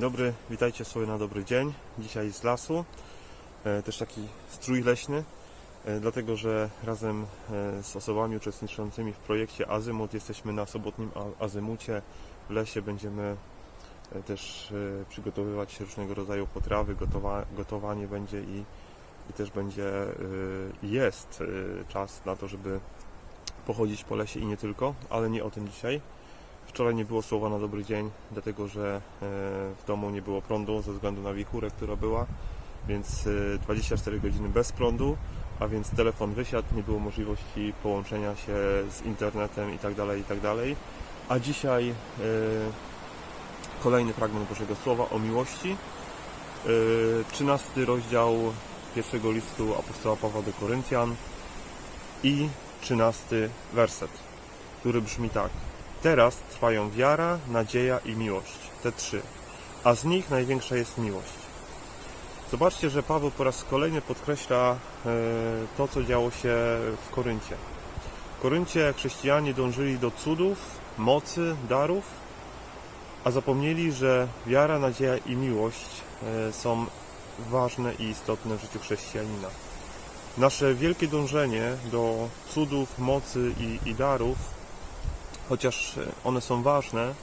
dobry, witajcie sobie na dobry dzień. Dzisiaj z lasu, e, też taki strój leśny, e, dlatego że razem e, z osobami uczestniczącymi w projekcie Azymut jesteśmy na sobotnim Azymucie. W lesie będziemy też przygotowywać różnego rodzaju potrawy, gotowa, gotowanie będzie i, i też będzie, jest czas na to, żeby pochodzić po lesie i nie tylko, ale nie o tym dzisiaj. Wczoraj nie było słowa na dobry dzień, dlatego że e, w domu nie było prądu ze względu na wichurę, która była, więc e, 24 godziny bez prądu, a więc telefon wysiadł, nie było możliwości połączenia się z internetem i tak dalej, i tak. A dzisiaj e, kolejny fragment Bożego Słowa o miłości. E, 13 rozdział pierwszego listu apostoła Pawła do Koryntian i 13 werset, który brzmi tak. Teraz trwają wiara, nadzieja i miłość. Te trzy. A z nich największa jest miłość. Zobaczcie, że Paweł po raz kolejny podkreśla e, to, co działo się w Koryncie. W Koryncie chrześcijanie dążyli do cudów, mocy, darów, a zapomnieli, że wiara, nadzieja i miłość e, są ważne i istotne w życiu chrześcijanina. Nasze wielkie dążenie do cudów, mocy i, i darów chociaż one są ważne,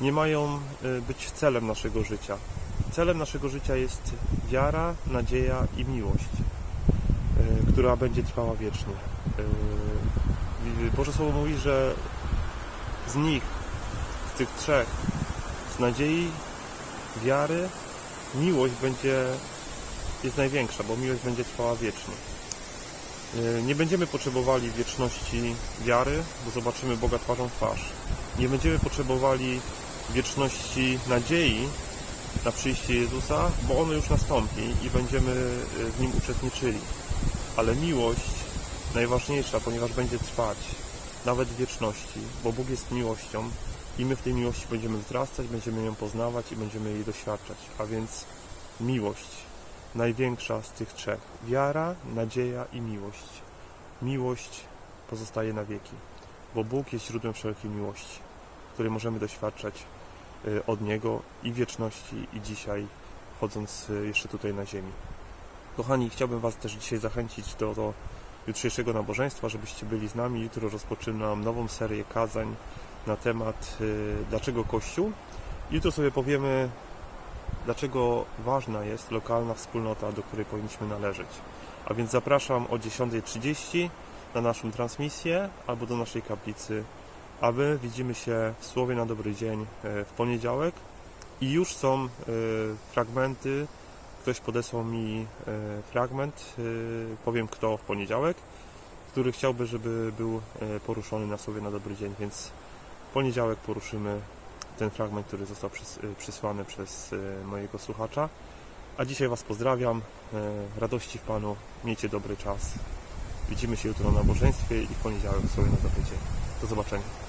nie mają y, być celem naszego życia. Celem naszego życia jest wiara, nadzieja i miłość, y, która będzie trwała wiecznie. Boże Słowo mówi, że z nich, z tych trzech, z nadziei, wiary, miłość będzie jest największa, bo miłość będzie trwała wiecznie. Y, Nie będziemy potrzebowali wieczności wiary, bo zobaczymy Boga twarzą w twarz. Nie będziemy potrzebowali wieczności nadziei na przyjście Jezusa, bo ono już nastąpi i będziemy y, w nim uczestniczyli. Ale miłość najważniejsza, ponieważ będzie trwać nawet w wieczności, bo Bóg jest miłością i my w tej miłości będziemy wzrastać, będziemy ją poznawać i będziemy jej doświadczać. A więc miłość największa z tych trzech. Wiara, nadzieja i miłość. Miłość pozostaje na wieki, bo Bóg jest źródłem wszelkiej miłości, której możemy doświadczać y, od Niego i wieczności, i dzisiaj, chodząc y, jeszcze tutaj na ziemi. Kochani, chciałbym Was też dzisiaj zachęcić do, do jutrzejszego nabożeństwa, żebyście byli z nami. Jutro rozpoczynam nową serię kazań na temat y, dlaczego Kościół. Jutro sobie powiemy dlaczego ważna jest lokalna wspólnota, do której powinniśmy należeć. A więc zapraszam o 10.30 na naszą transmisję albo do naszej kaplicy, aby widzimy się w Słowie na dobry dzień e, w poniedziałek i już są e, fragmenty. Ktoś podesłał mi e, fragment, powiem kto w poniedziałek, który chciałby, żeby był poruszony na Słowie na dobry dzień, więc poniedziałek poruszymy ten fragment, który został przys- y, przysłany przez y, mojego słuchacza. A dzisiaj Was pozdrawiam. y, Radości w Panu. Miejcie dobry czas. Widzimy się jutro na nabożeństwie i w poniedziałek sobie na dzień. Do zobaczenia.